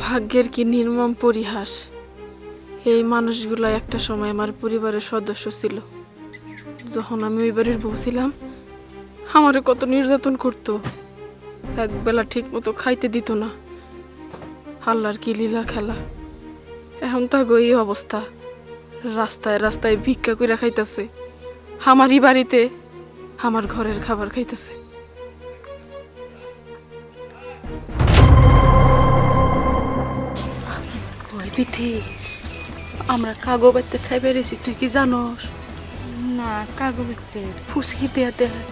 ভাগ্যের কি নির্মম পরিহাস? এই মানুষগুলো একটা সময় আমার পরিবারের সদস্য ছিল। যখন আমি ওই বাড়ির বউ ছিলাম, আমারে কত নির্যাতন করতো। একবেলা ঠিক মতো খাইতে দিত না। আল্লাহর কি লীলা খেলা। এখন তাগো এই অবস্থা। রাস্তায় রাস্তায় ভিক্ষা করে খাইতেছে। আমারই বাড়িতে আমার ঘরের খাবার খাইতেছে। পিঠি আমরা কাগো বাইতে খাই বেড়েছি তুই কি জানোস? না কাগো দেখতে ফুসকি দেয়া দেয়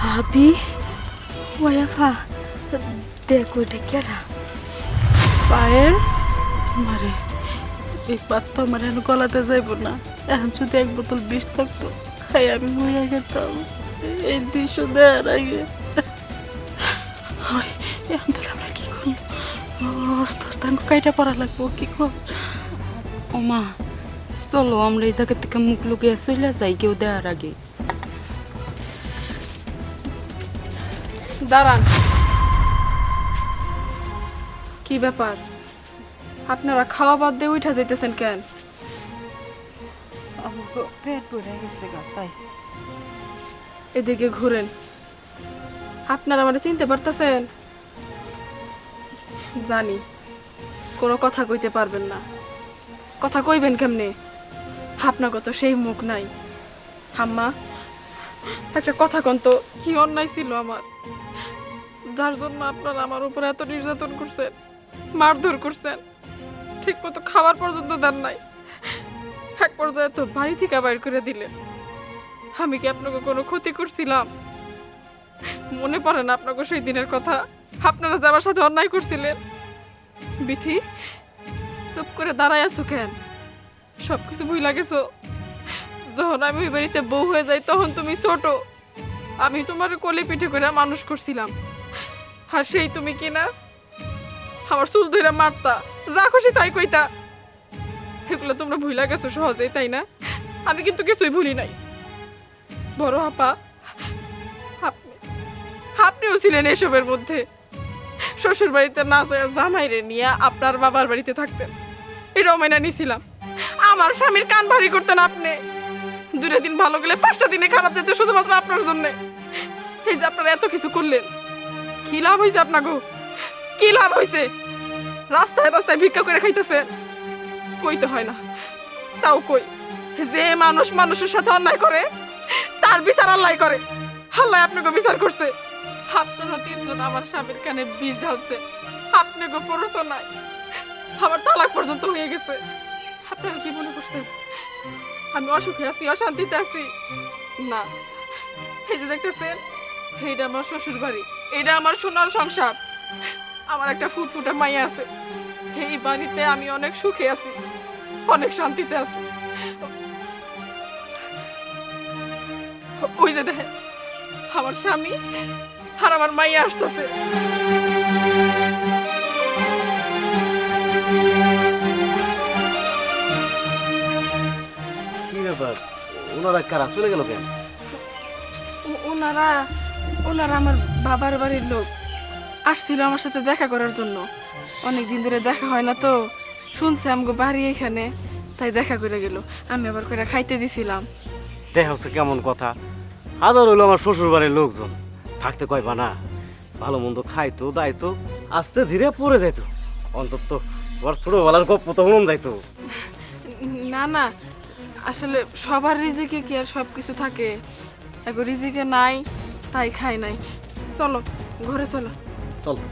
ভাবি? ওয়াফা দেখ ওইটা কেরা পায়েল মারে এই পাত্তা আমার এখন গলাতে যাইব না। এখন যদি এক বোতল বিষ থাকতো খাই আমি মরিয়া গেতাম এই দৃশ্য দেওয়ার আগে। হয় এখন তাহলে আমরা আমাকে কাইটা পড়া লাগবো কি কর? ওমা চলো আমরা এই জায়গা থেকে মুখ লুকিয়ে চলে যাই কেউ দেওয়ার আগে। দাঁড়ান। কি ব্যাপার? আপনারা খাওয়া বাদ দিয়ে উঠা যাইতেছেন কেন? আমাকে পেট ভরে গেছে গা তাই। এদিকে ঘুরেন। আপনারা মানে চিনতে পারতেছেন? জানি। কোনো কথা কইতে পারবেন না। কথা কইবেন কেমনে? আপনার কত সেই মুখ নাই। হাম্মা একটা কথা কন তো, কি অন্যায় ছিল আমার? যার জন্য আপনারা আমার উপর এত নির্যাতন করছেন, মারধর করছেন ঠিক মতো খাবার পর্যন্ত দেন নাই। এক পর্যায়ে তো বাড়ি থেকে বাইর করে দিলেন। আমি কি আপনাকে কোনো ক্ষতি করছিলাম? মনে পড়ে না আপনাকে সেই দিনের কথা? আপনারা যে আমার সাথে অন্যায় করছিলেন, বিথি, চুপ করে দাঁড়ায় আছো কেন? সব কিছু ভুই লাগেছো যখন আমি ওই বাড়িতে বউ হয়ে যাই, তখন তুমি ছোট। আমি তোমার কোলে পিঠে করে মানুষ করছিলাম। আর সেই তুমি কি না আমার চুল ধরে মারতা। যা খুশি তাই কইতা। এগুলো তোমরা ভুইলা গেছো সহজেই, তাই না? আমি কিন্তু কিছুই ভুলি নাই। বড় আপা, আপনি, আপনিও ছিলেন এসবের মধ্যে। শ্বশুর বাড়িতে না যায় জামাইরে নিয়ে আপনার বাবার বাড়িতে থাকতেন। এটাও মাইনা নিছিলাম। আমার স্বামীর কান ভারী করতেন আপনি। দুটা দিন ভালো গেলে পাঁচটা দিনে খারাপ যেত শুধুমাত্র আপনার জন্য। এই যে আপনারা এত কিছু করলেন, কি লাভ হয়েছে আপনাকে কি লাভ হয়েছে রাস্তায় রাস্তায় ভিক্ষা করে খাইতেছে কইতে হয় না। তাও কই? যে মানুষ মানুষের সাথে অন্যায় করে, তার বিচার আল্লাহ করে। আল্লাহ আপনাকে বিচার করছে। আপনারা তিনজন আমার স্বামীর কানে বিষ ঢালছে। আপনাকে পড়াশোনায় আমার তালাক পর্যন্ত হয়ে গেছে। আপনারা কি মনে করছেন? আমি অসুখে আছি, অশান্তিতে আছি। না, এই যে দেখতেছেন, এইটা আমার শ্বশুর বাড়ি এটা আমার সোনার সংসার। আমার একটা ফুটফুটে মাইয়া আছে। এই বাড়িতে আমি অনেক সুখে আছি, অনেক শান্তিতে আছি। ওই যে দেখেন, আমার স্বামী আর আমার মাইয়া আসতেছে। কি ব্যাপার? ওনারা কারা? চলে গেল কেন? ওনারা ওনারা আমার বাবার বাড়ির লোক। আসছিল আমার সাথে দেখা করার জন্য। অনেক দিন ধরে দেখা হয় না তো। শুনছে আমগো বাড়ি এখানে তাই দেখা করে গেল। আমি আবার করে খাইতে দিছিলাম। দেখা হচ্ছে কেমন কথা? হাজার হইল আমার শ্বশুর বাড়ির লোকজন। থাকতে কয়বা না ভালো মন্দ খাইতো দাইতো আস্তে ধীরে পড়ে যাইতো। অন্তত ওর ছোটবেলার গপ্প তো মন যাইতো। না না আসলে সবার রিজিকে কি আর সব কিছু থাকে? এখন রিজিকে নাই তাই খাই নাই। চলো ঘরে চলো। চলো